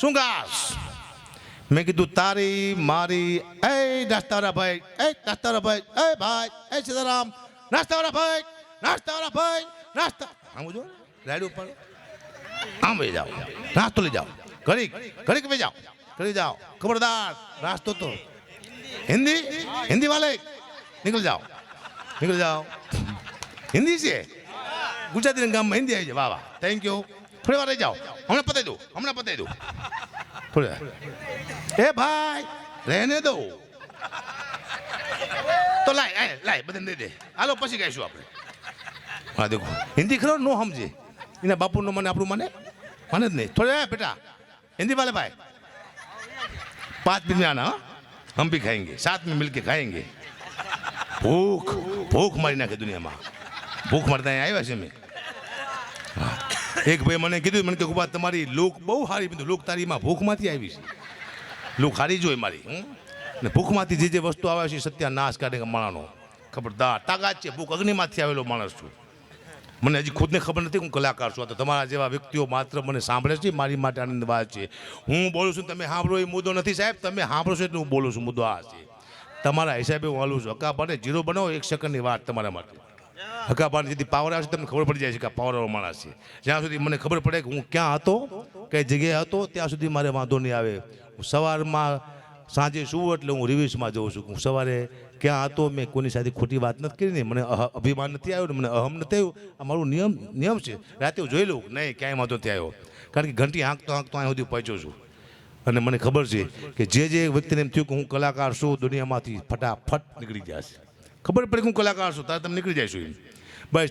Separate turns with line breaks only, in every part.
શું ગાસ મેં કીધું, તારી, મારી, એ નાસ્તાવાળા ભાઈ, એ નાસ્તાવાળા ભાઈ, એ ભાઈ, એ સીતારામ નાસ્તાવાળા ભાઈ નાસ્તાવાળા ભાઈ, નાસ્તા આમ જો રાઈડ ઉપર. આમ લઈ જાઓ. નાસ્તો લઈ જાઓ. ઘડીક ઘડીક લઈ જાઓ. ઘડી જાઓ. ખબરદાર. નાસ્તો તો હિન્દી હિન્દી વાલે. નીકળ જાઓ. નીકળ જાઓ. હિન્દી છે. ગુજરાતી ગામમાં હિન્દી આવી જાય. વાહ વાહ. થેન્ક યુ થોડી વાર રહી જાઓ. હમણાં પતાવી દઉં હમણાં પતાવી દઉં થોડી વાર એ ભાઈ રહેને દો તો લાય આય લાય બધાને દઈ દે હાલો પછી ગાઈશું આપણે હા દેખો હિન્દી ખરો નો સમજે એના બાપુનો મને આપણું મને મને જ નહીં થોડે એ બેટા हिंदी वाले भाई पाँच दिन में आना हाँ? हम भी खाएंगे साथ में मिलके खाएंगे भूख भूख मारी નાખે દુનિયામાં ભૂખ મારતા અહીંયા આવ્યા છે મેં હા. એક ભાઈ મને કીધું, મને કે કુબા તમારી લુક બહુ સારી બીધું લુક તારીમાં ભૂખમાંથી આવી છે. લુક સારી જોઈ મારી? ને ભૂખમાંથી જે જે વસ્તુ આવે છે સત્યાનાશ કાઢે કે માણાનો. ખબરદાર, તાકાત છે. ભૂખ અગ્નિમાંથી આવેલો માણસ છું. મને હજી ખુદને ખબર નથી હું કલાકાર છું. તો તમારા જેવા વ્યક્તિઓ માત્ર મને સાંભળે છે, મારી માટે આનંદ વાત છે. હું બોલું છું, તમે સાંભળો એ મુદ્દો નથી સાહેબ. તમે સાંભળો છો એટલે હું બોલું છું, મુદ્દો આ છે. તમારા હિસાબે હું હાલું છું. હકાબાને જીરો બનાવો, એક સેકન્ડની વાત તમારા માટે. હકાબાને જેથી પાવર આવશે તમને ખબર પડી જાય છે કે પાવરવાળો માણસ છે. જ્યાં સુધી મને ખબર પડે કે હું ક્યાં હતો, કઈ જગ્યાએ હતો, ત્યાં સુધી મારે વાંધો નહીં આવે. હું સવારમાં સાંજે શું એટલે હું રિવિઝમાં જઉં છું હું સવારે ક્યાં હતો, મેં કોની સાથે ખોટી વાત નથી કરી ને મને અભિમાન નથી આવ્યો ને મને અહમ નથી આવ્યું. આ મારું નિયમ નિયમ છે. રાતે હું જોઈ લઉં નહીં, ક્યાંય વાંધો નથી આવ્યો. કારણ કે ઘંટી આંકતો આંકતો અહીં સુધી પહોંચ્યો છું. અને મને ખબર છે કે જે જે વ્યક્તિને એમ થયું કે હું કલાકાર છું, દુનિયામાંથી ફટાફટ નીકળી જશે ખબર પડે કે હું કલાકાર છું તારે તમે નીકળી જઈશું બસ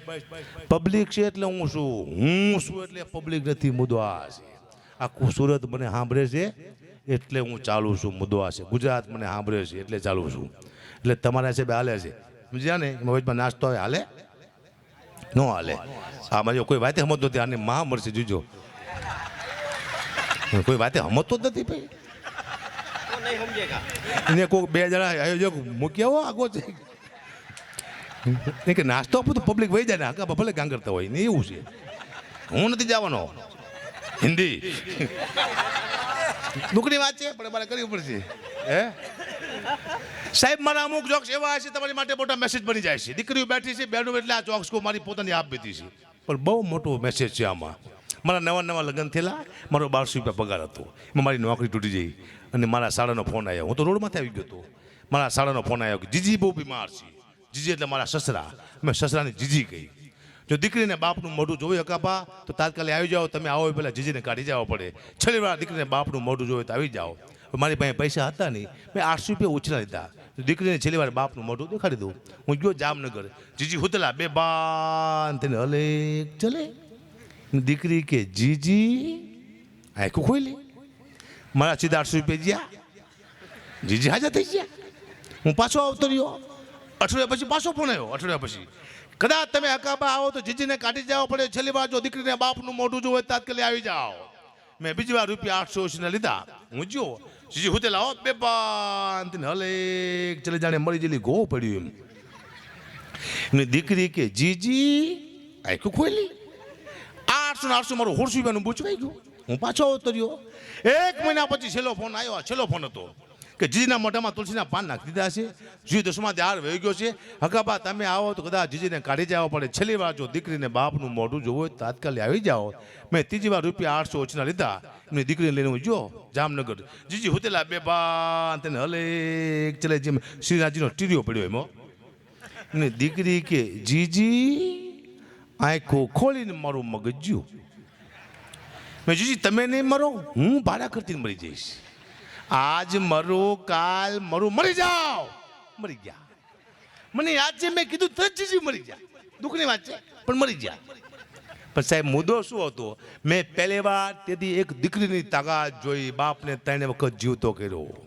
પબ્લિક છે એટલે હું છું હું છું એટલે પબ્લિક નથી મુદ્દો આ છે. આખું સુરત મને સાંભળે છે એટલે હું ચાલુ છું મુદ્દો આ છે. ગુજરાત મને સાંભળે છે એટલે ચાલુ છું. એટલે તમારા હિસાબે હાલે છે. સમજ્યા ને? મગજમાં નાસ્તો હોય હાલે? ન હાલે. આ મારી કોઈ વાતે સમજ નથી. આને મહા મળશે જોજો. કોઈ વાતે સમજતો જ નથી ભાઈ. એને કોઈ બે જણા આયોજક મૂક્યા હો આગો છે કે નાસ્તો આપું તો પબ્લિક વહી જાય ને આગા ભલે ગાંગરતા હોય. ને એવું છે. હું નથી જવાનો. હિન્દી. દુઃખની વાત છે, પણ મારે કરવી પડશે. હે? સાહેબ, મારા અમુક જોક્સ એવા છે, તમારી માટે મોટા મેસેજ બની જાય છે. દીકરીઓ બેઠી છે બેનું એટલે આ જોક્સ કો મારી પોતાની આપ બીતી છે. પણ બહુ મોટો મેસેજ છે આમાં. મારા નવા નવા લગ્ન થયેલા, મારો બારસો રૂપિયા પગાર હતો. એમાં મારી નોકરી તૂટી જઈ અને મારા શાળાનો ફોન આવ્યો હું તો રોડમાંથી આવી ગયો હતો. મારા શાળાનો ફોન આવ્યો કે, જીજી બહુ બીમાર છે. જીજી એટલે મારા સસરા. મેં સસરાની જીજી કહી. જો દીકરીને બાપનું મોઢું જોયું અકાપા તો તાત્કાલિક આવી જાઓ, તમે આવો, પહેલાં જીજીને કાઢી જવા પડે. છેલ્લી વાર દીકરીને બાપનું મોઢું જોયું તો આવી જાઓ. મારી પાસે પૈસા હતા નહીં, મેં આઠસો રૂપિયા ઉછરા લીધા. દીકરીને છેલ્લી વાર બાપનું મોઢું દેખાડી દઉં. હું ગયો જામનગર. જીજી હુતલા, બે બાન તેને હલે ચલે. દીકરી કે, જીજી, આખું ખોલી મારા સીધા આઠસો રૂપિયા જ્યાં? જીજી હાજર થઈ ગયા હું પાછો આવતો રહ્યો. અઠવાડિયા પછી પાછો ફોન આવ્યો, અઠવાડિયા પછી. કદાચ તમે હકાબા આવો તો જીજીને કાઢી જવા પડે છેલ્લી વાર જો દીકરીને બાપનું મોઢું જોવે તાત્કાલિક આવી જાઓ. મેં બીજી વાર રૂપિયા આઠસો ઓછીને લીધા. હું જો જીજી, હું લાવો બે પાંત હલે ચલે જાણે મળી જેલી ગો પડ્યું એમ. એમની દીકરી કે, જીજી, આખું ખોલી. આઠસો ને આઠસો મારું હોરસું રૂપિયાનું બૂચવાઈ ગયું. હું પાછો આવતો રહ્યો. એક મહિના પછી છેલ્લો ફોન આવ્યો છેલ્લો ફોન હતો. કે જીજીના મોઢામાં તુલસીના પાન નાખી દીધા છે. જીજી દસમાં આર વહી ગયો છે. હકાબા તમે આવો તો કદાચ જીજીને કાઢી જવા પડે છેલ્લી વાર જો દીકરીને બાપનું મોઢું જોવું હોય તાત્કાલિક આવી જાઓ. મેં ત્રીજી વાર રૂપિયા આઠસો ઓછના લીધા. એમની દીકરીને લઈને હું જો જામનગર. જીજી હોતેલા બે બાન તેને હલે ચલે જેમ શ્રીરાજીનો ટીરિયો પડ્યો એમાં એમની દીકરી કે, જીજી, આંખો ખોલીને મારું મગજ જ્યું મેં જીજી, તમે નહીં મરો, હું ભાડા કરતી મરી જઈશ. આજ મરો, કાલ મરો. મરી જાઓ. મરી ગયા. મને યાદ છે, મેં કીધું તજજી મરી ગયા. દુઃખની વાત છે, પણ મરી ગયા. પણ સાહેબ, મુદ્દો શું હતો? મેં પહેલી વાર તેથી એક દીકરીની તાકાત જોઈ બાપને ત્રણ વખત જીવતો કર્યો.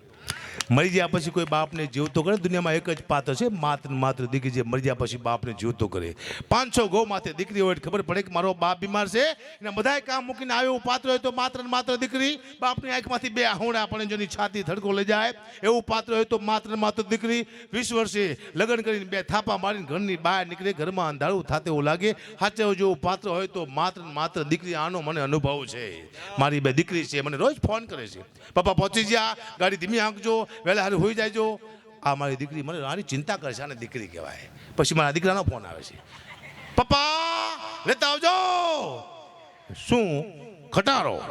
મરી ગયા પછી કોઈ બાપને જીવતો કરે, દુનિયામાં એક જ પાત્ર છે, માત્ર માત્ર દીકરી જે મરી ગયા પછી બાપને જીવતો કરે. પાંચસો ગૌ માથે દીકરી હોય, ખબર પડે કે મારો બાપ બીમાર છે? અને બધાય કામ મૂકીને આવ્યો પાત્ર હોય તો માત્ર માત્ર દીકરી. બાપની આંખમાંથી બે આહોણા પણ જેની છાતી ધડકો લઈ જાય. એવું પાત્ર હોય તો માત્ર માત્ર દીકરી. વીસ વર્ષે લગ્ન કરીને બે થાપા મારીને ઘરની બહાર નીકળે, ઘરમાં અંધારું થાતે એવું લાગે. સાચે જેવું પાત્ર હોય તો માત્ર માત્ર દીકરી, આનો મને અનુભવ છે. મારી બે દીકરી છે, મને રોજ ફોન કરે છે. પપ્પા પહોંચી ગયા ગાડી ધીમી હાંકજો. વહેલા હારી હોઈ જાયજો. આ મારી દીકરી મને આની ચિંતા કરશે અને દીકરી કહેવાય. પછી મારા દીકરાનો ફોન આવે છે. પપ્પા, લેતા આવજો. શું? ખટારો.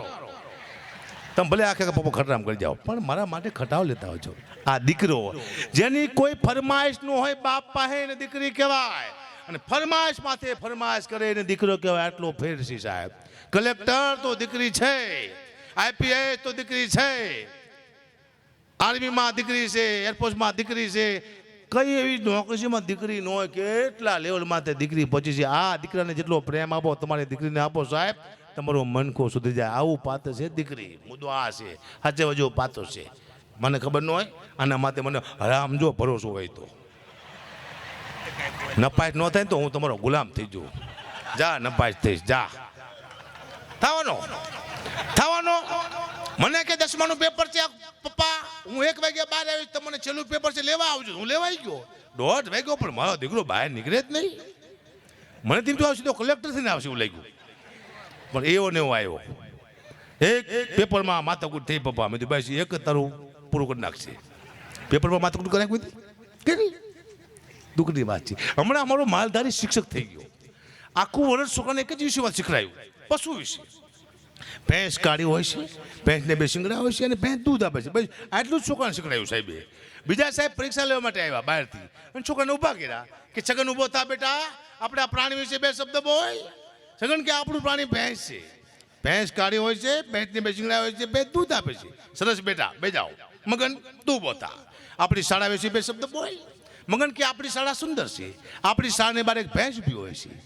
તમે ભલે આખે પપ્પા ખટરામ કરી જાઓ, પણ મારા માટે ખટાવ લેતા આવજો. આ દીકરો, જેની કોઈ ફરમાઈશ ન હોય, બાપ પાસે એને દીકરી કહેવાય. અને ફરમાઈશ માથે ફરમાઈશ કરે, એને દીકરો કહેવાય, આટલો ફેર છે સાહેબ. કલેક્ટર તો દીકરી છે. આઈપીએસ તો દીકરી છે. આર્મીમાં દીકરી છે, એરફોર્સમાં દીકરી છે. કઈ એવી નોકરીમાં દીકરી ન હોય, કેટલા લેવલમાં તે દીકરી પહોંચી છે. આ દીકરાને જેટલો પ્રેમ આપો, તમારી દીકરીને આપો, સાહેબ. તમારો મનખો સુધરી જાય. આવું પાત્ર છે દીકરી. મુદ્દો આ છે. સાચે વજો પાત્ર છે. મને ખબર ન હોય આના માટે મને હરામ જો ભરોસો હોય તો. નપાસ ન થાય તો હું તમારો ગુલામ થઈ જઉં. જા, નપાસ થઈશ. જા. થવાનો. થવાનો. મને કે દસમાનું પેપર છે, પપ્પા. હું એક વાગ્યા બહાર આવીશ, તમને છેલ્લું પેપર છે, લેવા આવજો. હું લેવાઈ ગયો. દોઢ વાગ્યો, પણ મારો દીકરો બહાર નીકળે જ નહીં. મને તેમ આવશે તો કલેક્ટર થઈને આવશે એવું લાગ્યું. પણ એવો ને એવો આવ્યો. એક પેપરમાં માથાકૂટ થઈ, પપ્પા. મેં ભાઈ એક જ તારું પૂરું કરી નાખશે પેપરમાં માથાકૂટ કરાય કોઈ? કરી. દુઃખની વાત છે. હમણાં અમારો માલધારી શિક્ષક થઈ ગયો. આખું વર્ષ છોકરાને એક જ વિષયમાં શીખડાયું. પશુ વિશે. ભેંસ કાળી હોય છે, ભેંસને બે શિંગડા હોય છે અને ભેંસ દૂધ આપે છે. બસ આટલું જ છોકરાને શીખડાયું સાહેબે. બીજા સાહેબ પરીક્ષા લેવા માટે આવ્યા બહારથી. અને છોકરાને ઊભા કર્યા કે છગન ઊભો થા બેટા, આપણે આ પ્રાણી વિશે બે શબ્દ બોય છગન કે આપણું પ્રાણી ભેંસ છે. ભેંસ કાળી હોય છે, ભેંસની બે શિંગડા હોય છે, ભેંસ દૂધ આપે છે. સરસ બેટા, બે જાઓ. મગન, તું બોતા આપણી શાળા વિશે બે શબ્દ બોય મગન કે આપણી શાળા સુંદર છે. આપણી શાળાને બાર એક ભેંસ ઊભી હોય છે.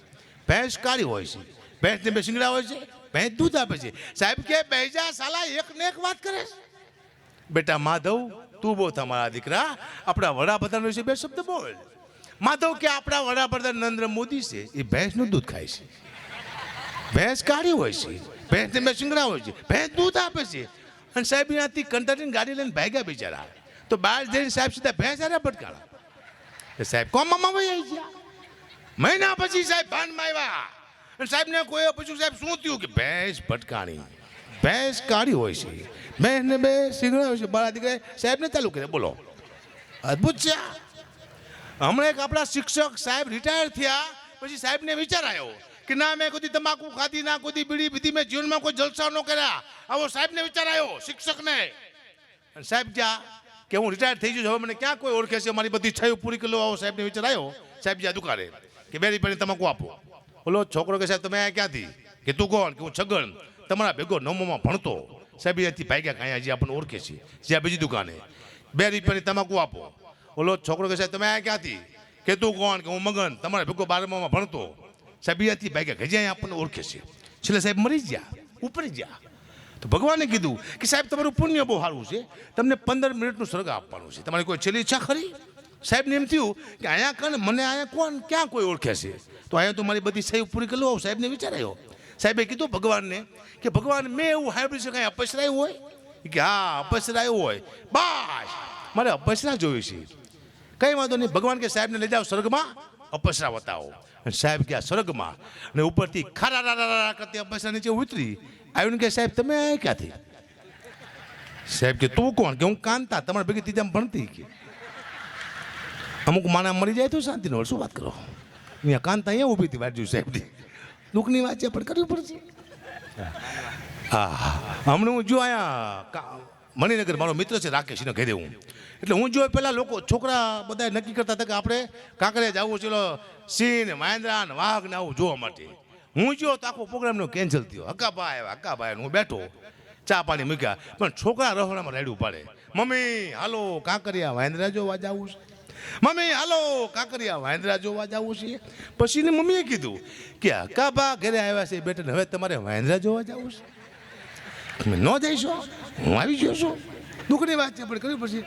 ભેંસ કાળી હોય છે. ભેંસને બે શિંગડા હોય છે. ભેંસ દૂધ આપે છે. સાહેબ કે, બેજા સાલા એક ને એક વાત કરે છે. બેટા, માધવ, તું બહુ તમારા દીકરા. આપણા વડાપ્રધાન વિશે બે શબ્દ બોલ. માધવ, કે આપણા વડાપ્રધાન નરેન્દ્ર મોદી છે, એ ભેંસનું દૂધ ખાય છે. ભેંસ કાઢી હોય છે, ભેંસને મેં શિંગડા હોય છે, ભેંસ દૂધ આપે છે. અને સાહેબ ત્યાંથી કંટાળીને ગાડી લઈને ભાગ્યા બિચારા. તો બહાર જઈને સાહેબ સીધા ભેંસ આરે ભટકાળા. સાહેબ ભાઈ આવી ગયા? મહિના પછી સાહેબ, ભાનમાં આવ્યા. સાહેબને કોઈ પૂછ્યું સાહેબ શું થયું કે ભેંસ ભટકાણી? ભેંસ કાળી હોય છે. ભેંસ ને બે શીંગડા હોય છે બાળા દીકરા સાહેબને ચાલુ કરે બોલો. અદ્ભુત છે આ. હમણાં એક આપણા શિક્ષક સાહેબ રિટાયર થયા પછી સાહેબને વિચાર આવ્યો કે ના મેં કોઈ દી તમાકુ ખાધી ના કોઈ દી બીડી પીધી મેં જીવનમાં કોઈ જલસા ન કર્યા. આવો સાહેબને વિચાર આવ્યો શિક્ષકને. અને સાહેબ જ્યાં કે હું રિટાયર થઈ ગયો છું, હવે મને ક્યાં કોઈ ઓળખે છે? મારી બધી છયું પૂરી કરી લો. આવો સાહેબને વિચાર આવ્યો સાહેબ જ્યાં દુકાને કે બેરી પેરી તમાકુ આપો. ઓલો છોકરો કે સાહેબ, તમે અહીંયા ક્યાંથી? કે તું કોણ? કે હું છગન? તમારા ભેગો નવમોમાં ભણતો. સાહેબ અહીંયાથી ભાગ્યા કાંઈ હજી આપણને ઓળખે છે. જ્યાં બીજી દુકાને. બે રૂપિયાની તમાકુ આપો. ઓલો છોકરો કે સાહેબ, તમે અહીંયા ક્યાંથી? કે તું કોણ? કે હું મગન? તમારા ભેગો બારમામાં ભણતો. સાહેબ અહીંયાથી ભાગ્યા અહીંયા આપણને ઓળખે છે. છેલ્લે સાહેબ મરી ગયા. ઉપરી ગયા. તો ભગવાને કીધું કે સાહેબ, તમારું પુણ્ય બહુ સારું છે. તમને પંદર મિનિટનું સ્વર્ગ આપવાનું છે. તમારી કોઈ છેલ્લી ઈચ્છા ખરી? સાહેબને એમ થયું કે અહીંયા કોને મને અહીંયા કોણ, ક્યાં કોઈ ઓળખે છે? તો અહીંયા તો મારી બધી સહી પૂરી કરી લો સાહેબને વિચારાયો. સાહેબે કીધું, ભગવાનને, કે ભગવાન, મેં એવું સાંભળ્યું છે કાંઈ અપસરાયું હોય? કે હા, અપસરાયું હોય. બસ! મારે અપસરા જોયું છે. કંઈ વાંધો નહીં, ભગવાન કે સાહેબને લઈ જાઓ સ્વર્ગમાં, અપસરા બતાવો. અને સાહેબ ગયા સ્વર્ગમાં અને ઉપરથી ખારા રા રા કરતી અપસરા નીચે ઉતરી. આવ્યું કે સાહેબ, તમે ક્યાંથી? સાહેબ કે, તું કોણ? કે હું કાંતા, તમારા ભેગી ત્રીજામાં ભણતી કે? અમુક માણા મરી જાય તો શાંતિ ન શું વાત કરો. અહીંયા કાંતા અહીંયા ઊભી હતી બાજુ સાહેબની દુઃખની વાત છે, પણ કરવી પડશે. હા હમણાં હું જો અહીંયા મણિનગર મારો મિત્ર છે, રાકેશ, એને ઘરે હું એટલે હું જો પહેલાં લોકો, છોકરા બધા નક્કી કરતા હતા કે આપણે કાંકરિયા જવું છે સિંહ વાંદરા ને વાઘ ને આવું જોવા માટે. હું જો તો આખો પ્રોગ્રામનો કેન્સલ થયો. હકાભાઈ આવ્યા હકાભાઈ હું બેઠો. ચા પાણી મૂક્યા. પણ છોકરા રહોડામાં રેડ્યું પાડે મમ્મી, હાલો, કાંકરિયા વાંદરા જોવા જવું છે. મમ્મી, હાલો, કાંકરિયા વાંદરા જોવા જવું છે. પછી ને મમ્મીએ કીધું કે હકાભા ઘરે આવ્યા છે, બેટા હવે તમારે વાંદરા જોવા જવું છે. તમે ન જઈશો હું આવી ગયો છું. દુઃખની વાત છે પણ કર્યું પછી.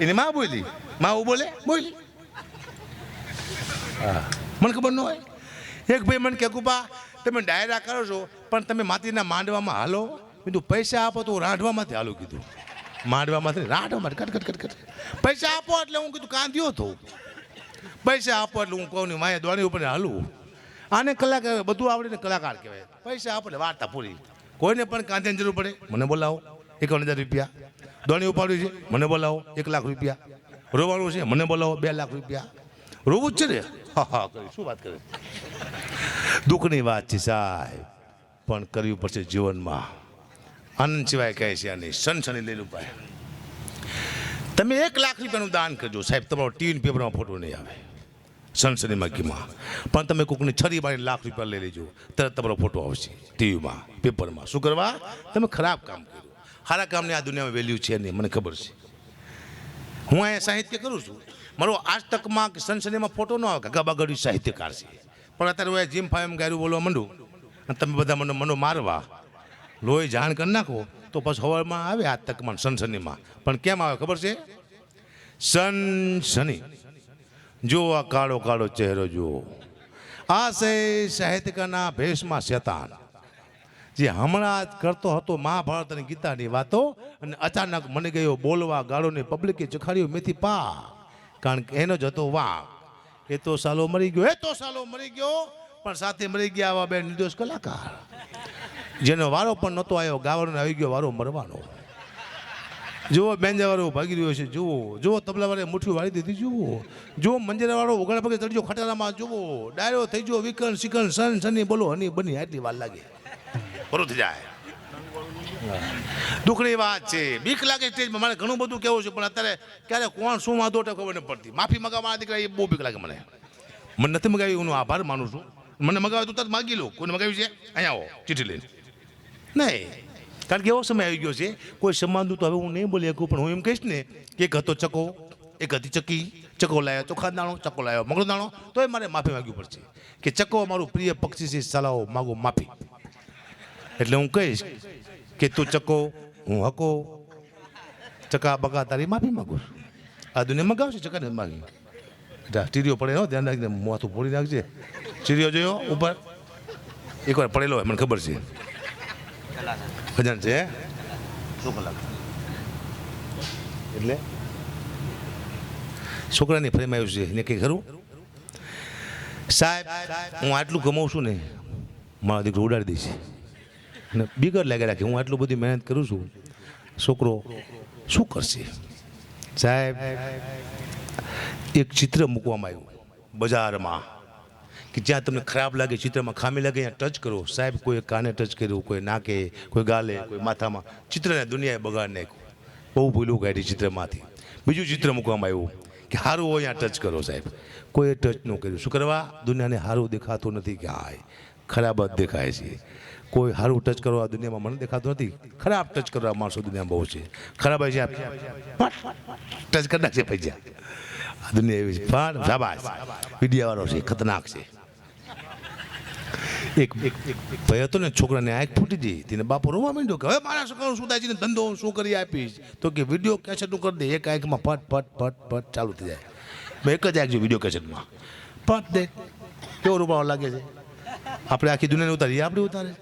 એની માં બોલી, માં બોલે? બોલી. મને ખબર ન હોય. એક ભાઈ મને કે, ગુપા, તમે ડાયરા કરો છો, પણ તમે માતીના માંડવામાં હાલો. કીધું, પૈસા આપો તો હું રાંધવામાંથી હાલું, કીધું. માંડવામાંથી મારે કટ કટ કટ કટ. પૈસા આપો એટલે હું કીધું કાંધ્યો હતો પૈસા આપો એટલે હું કહું માયા દોણી ઉપર હાલું. આને કલાકાર બધું આવડીને કલાકાર કહેવાય. પૈસા આપો એટલે વાર્તા પૂરી. કોઈને પણ કાંધ્યાની જરૂર પડે, મને બોલાવો. એકાવન હજાર રૂપિયા. દોણી ઉપાડ્યું છે, મને બોલાવો. એક લાખ રૂપિયા. રોવાનું છે, મને બોલાવો. બે લાખ રૂપિયા. રોવું જ છે ને? હા હા, કરી. શું વાત કરે? દુઃખની વાત છે સાહેબ. પણ કરવી પડશે જીવનમાં. આનંદ સિવાય કહે છે આની સનસની ઉપાય તમે એક લાખ રૂપિયાનું દાન કરજો. સાહેબ, તમારો ટીવી પેપરમાં ફોટો નહીં આવે. સનસની માગીમાં. પણ તમે કોઈકની છરી બાળી લાખ રૂપિયા લઈ લેજો. તરત તમારો ફોટો આવશે ટીવીમાં, પેપરમાં. શું કરવા? તમે ખરાબ કામ કર્યું. સારા કામની આ દુનિયામાં વેલ્યુ છે નહીં, મને ખબર છે. હું અહીંયા સાહિત્ય કરું છું. મારો આજ તકમાં કે સનસનીમાં ફોટો ન આવે ગગાબાગડી સાહિત્યકાર છે. પણ અત્યારે હું જીમ ફાયમ ગાયું બોલવા માંડું. અને તમે બધા મને મનો મારવા. લોહી જાણ કરી નાખો તો પછી હવામાં આવે આ તકમાં સનસનીમાં. પણ કેમ આવે ખબર છે? સનસની. જો આ કાળો કાળો ચહેરો જુઓ. આ છે સાહિત્યકારના ભેષમાં શેતાન. જે હમણાં જ કરતો હતો મહાભારત અને ગીતાની વાતો અને અચાનક મને ગયો બોલવા ગાળોને પબ્લિકે ચખાડ્યો મેથી પા. કારણ કે એનો જ હતો વાંક. એ તો સાલો મરી ગયો, એ તો સાલો મરી ગયો, પણ સાથે મરી ગયા આવા બે નિર્દોષ કલાકાર. જેનો વારો પણ નહોતો આવ્યો ગાવાનો આવી ગયો વારો મરવાનો. જુઓ, બેંજાવાળો ભાગી રહ્યો છે, જુઓ જુઓ તબલાવાળે મુઠ્ઠી વાળી દીધી, જુઓ. જુઓ, મંજરાવાળો ઓગણ પગે ચડજો ખટારામાં, જુઓ. ડાયરો થઈ ગયો વિકન સિકન સન, સની, બોલો, હની, બની, આટલી વાર લાગે. બરું થઈ જાય. દુઃખની વાત છે. બીક લાગે સ્ટેજમાં મારે ઘણું બધું કેવું છે, પણ અત્યારે ક્યારે કોણ શું વાંધો તે ખબર નથી પડતી. માફી મગાવવા મારા દીકરા એ બહુ બીક લાગે મને. મને નથી મગાવી હું આભાર માનું છું. મને મગાવે તો તરત માગી લો. કોઈને મગાવી છે? અહીંયા આવો ચીઠી લઈને. નહીં. કારણ કે એવો સમય આવી ગયો છે, કોઈ સમાનનું તો હવે હું નહીં બોલી શકું, પણ હું એમ કહીશ ને કે એક હતો ચકો, એક હતી ચકી, ચકો લાવ્યો ચોખા દાણો, ચકો લાવ્યો મગરો દાણો તો એ મારે માફી માગવી પડશે કે ચકો મારું પ્રિય પક્ષી છે સલાહો માગો માફી. એટલે હું કહીશ કે તું ચકો, હું હકો, ચકા, બકા, તારી માફી માગું છું. આ દુનિયા મગાવશે ચકા ને માગી ચીરીઓ પડે હો, ધ્યાન રાખજે, માથું ફોડી નાખજે. ચીરીઓ જોયો, ઉપર? એકવાર પડેલો હોય, મને ખબર છે. ભજન છે શું કલાક એટલે? છોકરાની ફ્રેમ આવ્યું છે એને કંઈ ખરું? સાહેબ હું આટલું કમાઉં છું ને મારો દીકરો ઉડાડી દઈશ અને બિગર લાગે રાખે હું આટલું બધી મહેનત કરું છું. છોકરો શું કરશે? સાહેબ એક ચિત્ર મૂકવામાં આવ્યું બજારમાં. કે જ્યાં તમને ખરાબ લાગે, ચિત્રમાં ખામી લાગે, ત્યાં ટચ કરો. સાહેબ, કોઈ કાને ટચ કર્યું, કોઈ નાકે, કોઈ ગાલે, કોઈ માથામાં, ચિત્રને દુનિયાએ બગાડ નાખ્યું. બહુ ભૂલું કાઢી ચિત્રમાંથી. બીજું ચિત્ર મૂકવામાં આવ્યું કે સારું હોય ત્યાં ટચ કરો સાહેબ. કોઈ ટચ ન કર્યું. શું કરવા? દુનિયાને સારું દેખાતું નથી. કે હાય, ખરાબ જ દેખાય છે. કોઈ સારું ટચ કરવા દુનિયામાં મને દેખાતું નથી? ખરાબ ટચ કરવા માણસો દુનિયામાં બહુ છે. ખરાબ છે ટચ કરી નાખશે પૈસા આ દુનિયા એવી છે પણ શાબાશ મીડિયાવાળો છે ખતરનાક છે એક એક એક ભાઈ હતો ને છોકરાને આંખ ફૂટી ગઈ તેને બાપો રોવા માંડ્યો કે હવે મારા છોકરાનું શું થાય છે ધંધો શું કરી આપીશ તો કે વીડિયો કેસેટનું કરી દે એક આંખમાં ફટ ફટ ફટ ફટ ચાલુ થઈ જાય મેં એક જ આંખ જો વીડિયો કેસેટમાં ફટ દે કેવો રૂપાળો લાગે છે આપણે આખી દુનિયાને ઉતારીએ આપણે ઉતારે